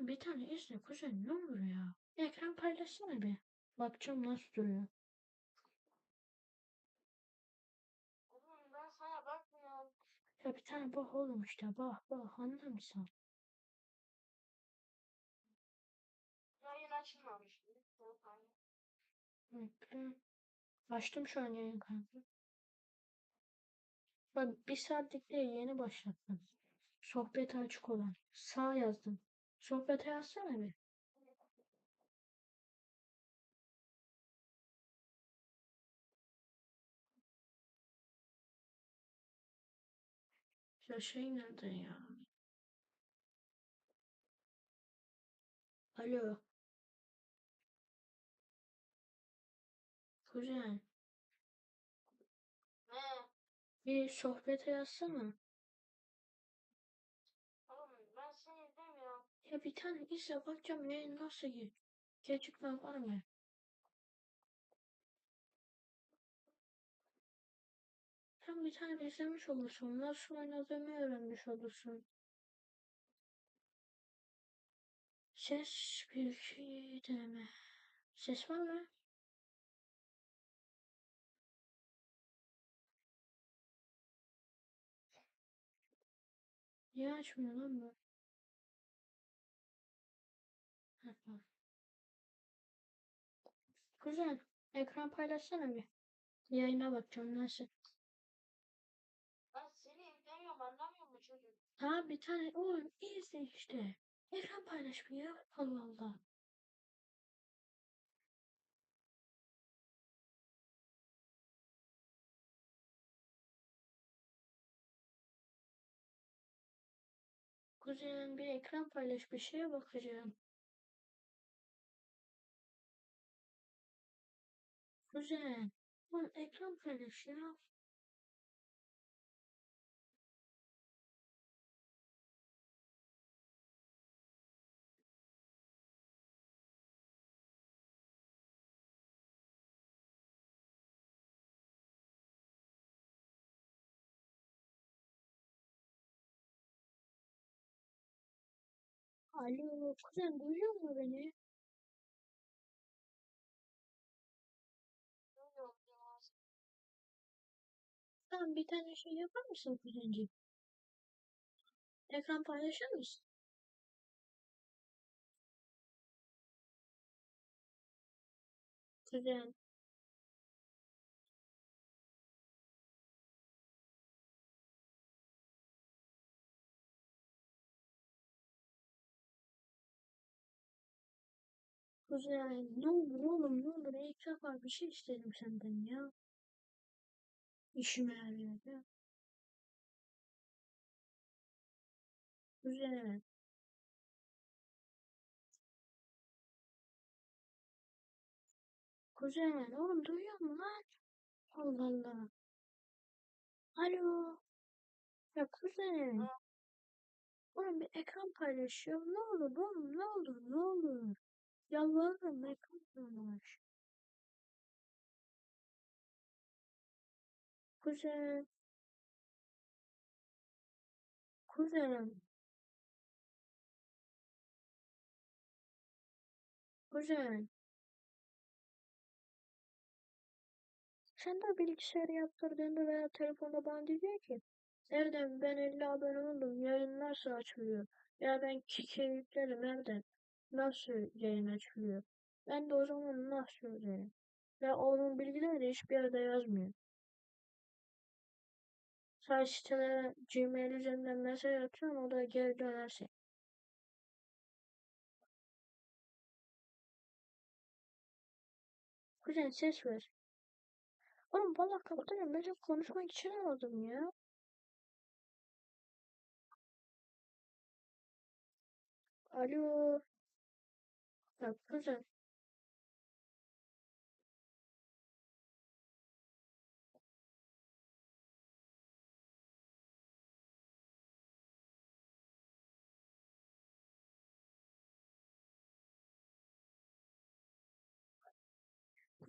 Lan bir tane izle kuzen ne olur ya. Ekran paylaşsana bir. Bakacağım nasıl duruyor. Oğlum ben sana bakmıyorum. Ya bir tane bak oğlum işte bak bak anlar mısın? Yayın açılmamış. Açtım şu an yayın kanka. Bak bir saatlik değil yeni başlattım. Sohbet açık olan. Sağ yazdım. Sohbete yazsana bir. Ya şey nerede ya? Alo. Kuzen. Ne? Bir sohbete yazsana. Oğlum ben seni demiyorum. Ya bir tane izle bakacağım yayın nasıl ge gecikme var mı? Sen bir tane izlemiş olursun. Nasıl oynadığımı öğrenmiş olursun. Ses bir deneme. Ses var mı? Niye açmıyor lan bu? Kuzen, ekran paylaşsana bir. Yayına bakacağım nasıl. Ben seni demiyorum anlamıyor mu çocuk? Ha bir tane oğlum izle işte. Ekran paylaş bir ya. Allah Allah. Kuzenim bir ekran paylaş bir şeye bakacağım. Kuzen. Oğlum ekran paylaş ya. Alo kuzen duyuyor musun beni? Tamam bir tane şey yapar mısın kuzenciğim? Ekran paylaşır mısın? Kuzen. Kuzen ne olur oğlum ne olur ilk defa bir şey istedim senden ya. İşime yarıyor ya. Kuzen. Oğlum duyuyor musun lan? Allah Allah. Alo. Ya kuzen. Ha. Oğlum bir ekran paylaşıyor. Ne olur oğlum ne olur ne olur. Yalvarırım ekran paylaş. Kuzen. Kuzen. Kuzen. Sen de bilgisayar yaptırdığında veya telefonda bana diyecek ki Erdem ben 50 abone oldum yayın nasıl açılıyor? Ya ben kike yüklerim Erdem nasıl yayın açılıyor? Ben de o zaman nasıl söyleyeyim? Ve onun bilgileri hiçbir yerde yazmıyor. Sadece Gmail üzerinden mesaj atıyorum o da geri dönerse. Kuzen ses ver. Oğlum valla kapatacağım. Ben konuşmak için aradım ya. Alo. Ya kuzen.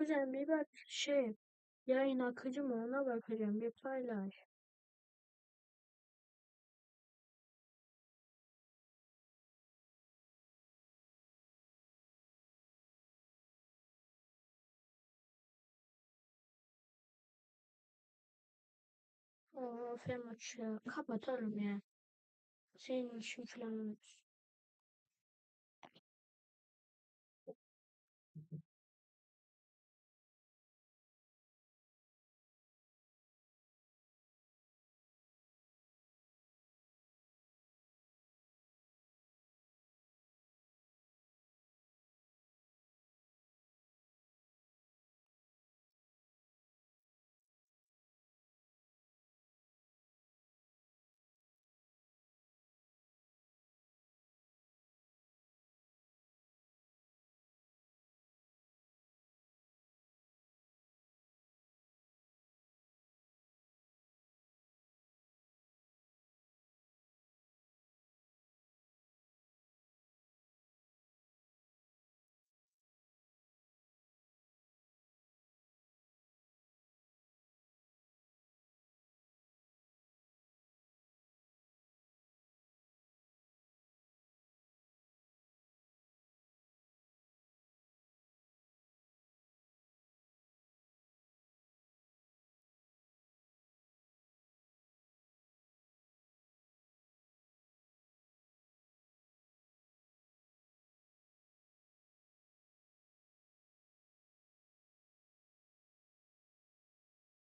bakacağım bir bak şey yayın akıcı mı ona bakacağım bir paylaş. Of ya kapatalım ya. Senin için falan olsun.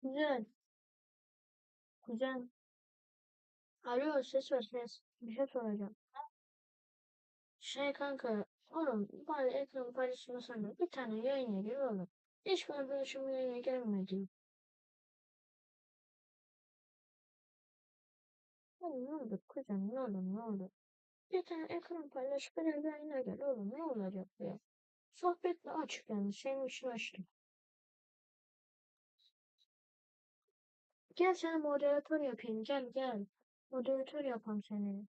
Güzel. Güzel. Alo ses ver ses. Bir şey soracağım. Şey kanka. Oğlum bari ekran paylaşmasana. Bir tane yayına gir oğlum. Hiç arkadaşım yayına gelmedi. Oğlum ne oldu kuzen ne oldu ne oldu? Bir tane ekran paylaş bir yayına gel oğlum ne olacak ya? Sohbetle açık yani senin için açtım. Gel sana moderatör yapayım gel gel. Moderatör yapam seni.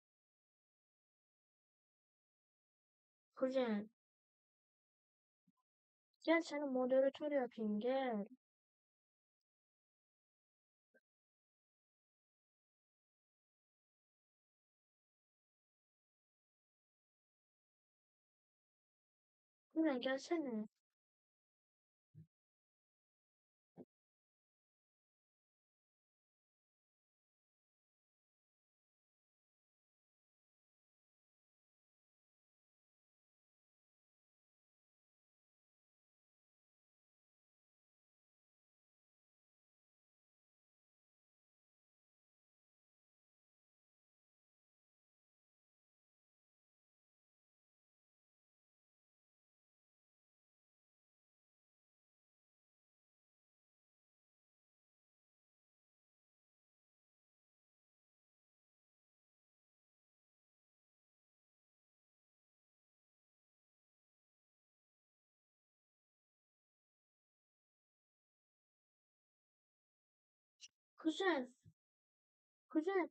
Kuzen. Gel sana moderatör yapayım gel. Kuzen gelsene. Kuzen. Kuzen.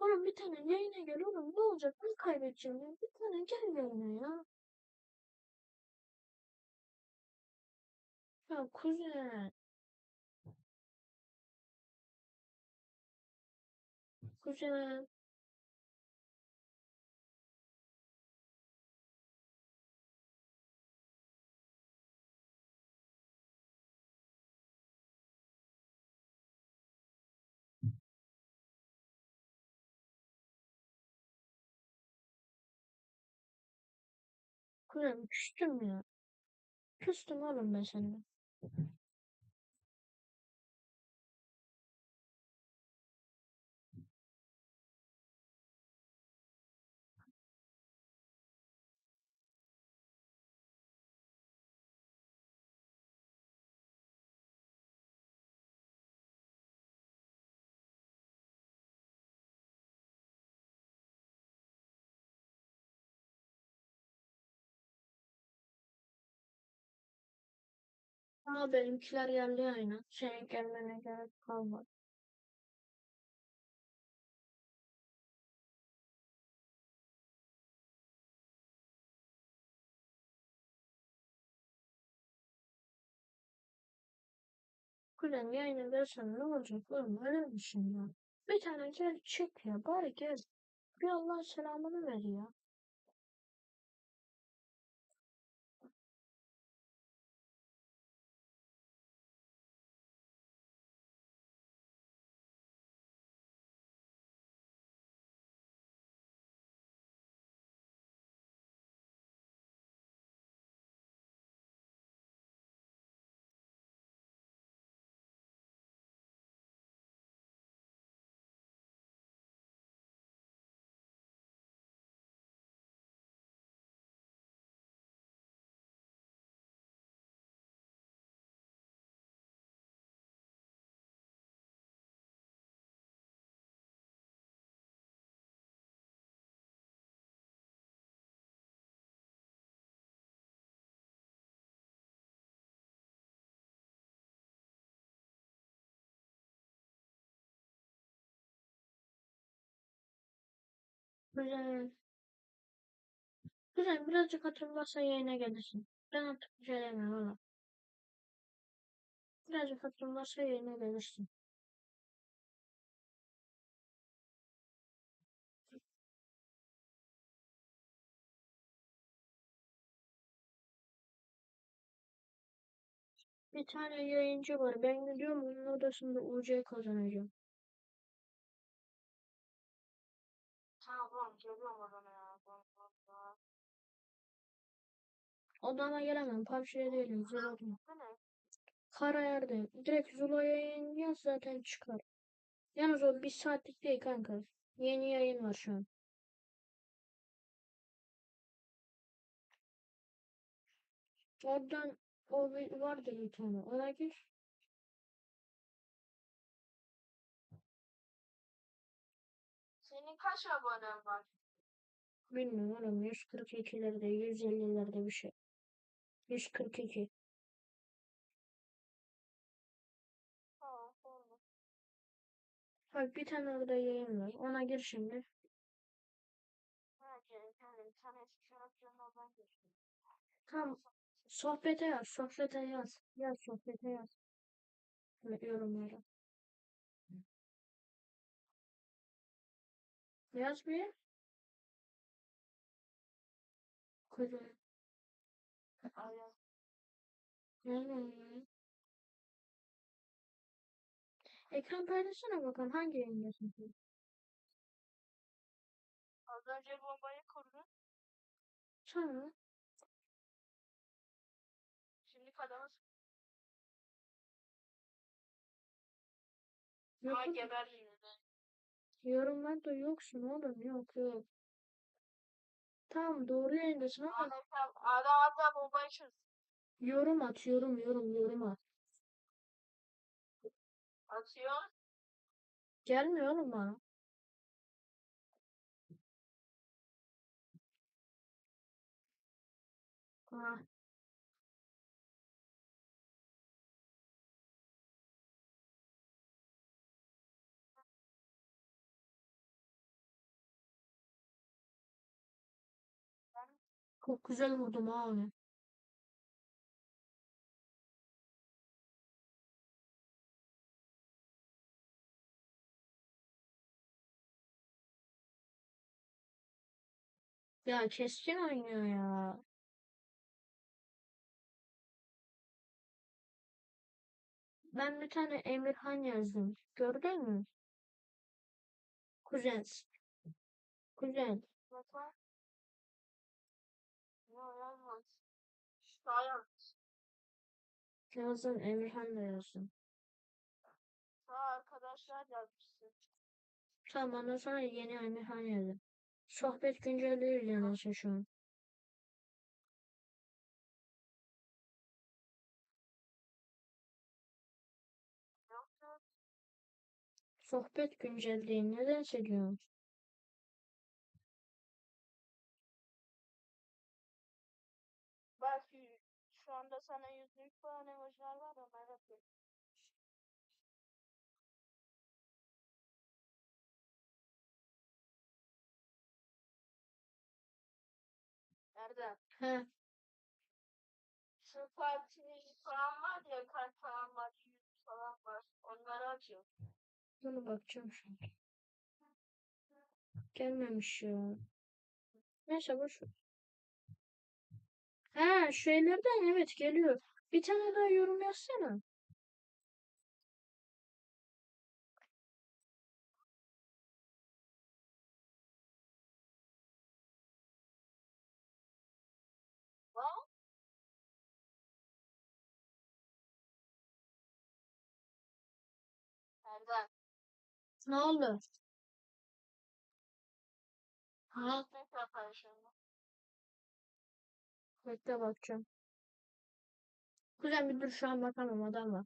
Oğlum bir tane yayına gel oğlum ne olacak ben kaybedeceğim ya. Bir tane gel yayına ya. Ya kuzen. Kuzen. Kuzen küstüm ya. Küstüm oğlum ben seninle. Ama benimkiler geldi yayına. Senin gelmene gerek kalmadı. Kuzen yayına gelsen ne olacak oğlum öyle misin ya? Bir tane gel çık ya bari gel. Bir Allah selamını ver ya. Güzel. Güzel birazcık hatırlarsa yayına gelirsin. Ben artık bir şey demiyorum valla. Birazcık hatırlarsa yayına gelirsin. Bir tane yayıncı var. Ben gidiyorum onun odasında UC kazanacağım. Odama gelemem. PUBG'de değilim. Ne? Kara yerde. Direkt Zula yayın yaz zaten çıkar. Yalnız o bir saatlik değil kanka. Yeni yayın var şu an. Oradan o bir- vardır bir tane. Ona gir. Senin kaç abonen var? Bilmiyorum oğlum 142'lerde 150'lerde bir şey. 142. Tamam sorma. Bak bir tane orada yayın var. Ona gir şimdi. Tamam. Sohbete yaz. Sohbete yaz. Yaz sohbete yaz. Yorumlara. Yaz bir. Kuzey. Hmm. Ekran paylaşsana bakalım hangi yayındasın sen? Az önce bombayı kurdun. Sonra Şimdi kadını yok, Ay geber yine de. yorumlarda yoksun oğlum yok yok. Tamam doğru yayındasın ama Adam, adam bombayı çöz. Yorum at yorum yorum yorum at. Atıyor. Gelmiyor oğlum bana. Ah. Çok güzel vurdum abi. Ya keskin oynuyor ya. Ben bir tane Emirhan yazdım. Gördün mü? Kuzen. Kuzen. Mesela. Yok yazmaz. Daha yaz. Yazdım Emirhan da yazdım. Daha arkadaşlar yazmışsın. Tamam ondan sonra yeni Emirhan yazdım. Sohbet güncelliği izliyorsun şu an. Sohbet güncelliği neden seviyorsun? belki şu anda sana yüzlük falan emojiler var ama evet. Nerede? He. Şu parti falan var ya kart falan var, yüz falan var. Onları açıyor. Bunu bakacağım şimdi. Gelmemiş ya. Neyse boş ver. Ha şeylerden evet geliyor. Bir tane daha yorum yazsana. Ne oldu? Ha, şimdi? bekle bakacağım. Kuzen bir dur şu an bakamam adam var.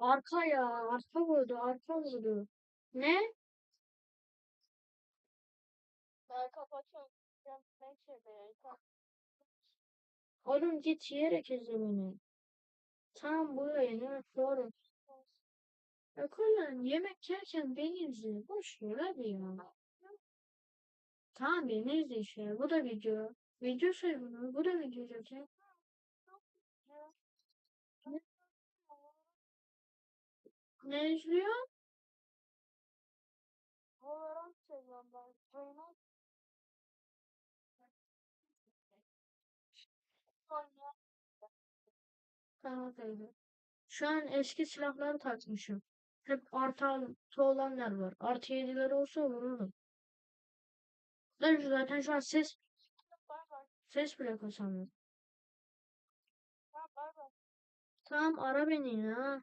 Arka ya, arka vurdu, arka vurdu. Ne? Ben kapatıyorum. Ben. Oğlum git yiyerek izle beni. Tamam bu yayın evet doğru. Yok oğlum yemek yerken beni izle. Boş ver hadi ya. Tamam beni izle işte. Bu da video. Video say bunu. Bu da video zaten. Ne izliyor? Valorant seviyorum ben. Oyunu Teyze. Şu an eski silahları takmışım. Hep artı altı olanlar var. Artı yedileri olsa vururum. Ben zaten şu an ses ses bile kasamıyorum. Tamam ara beni ya.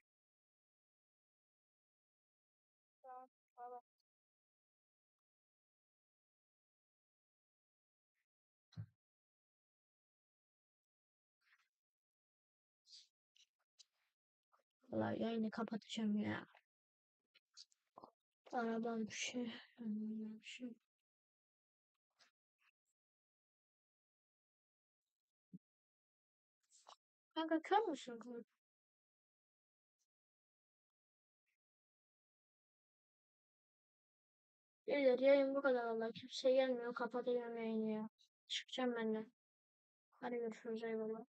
Vallahi yayını kapatacağım ya. Bir şey. şey. Kanka kör müsün? kız? Beyler yayın bu kadar Allah. Kimse gelmiyor. Kapatacağım yayını ya. Çıkacağım ben de. Hadi görüşürüz eyvallah.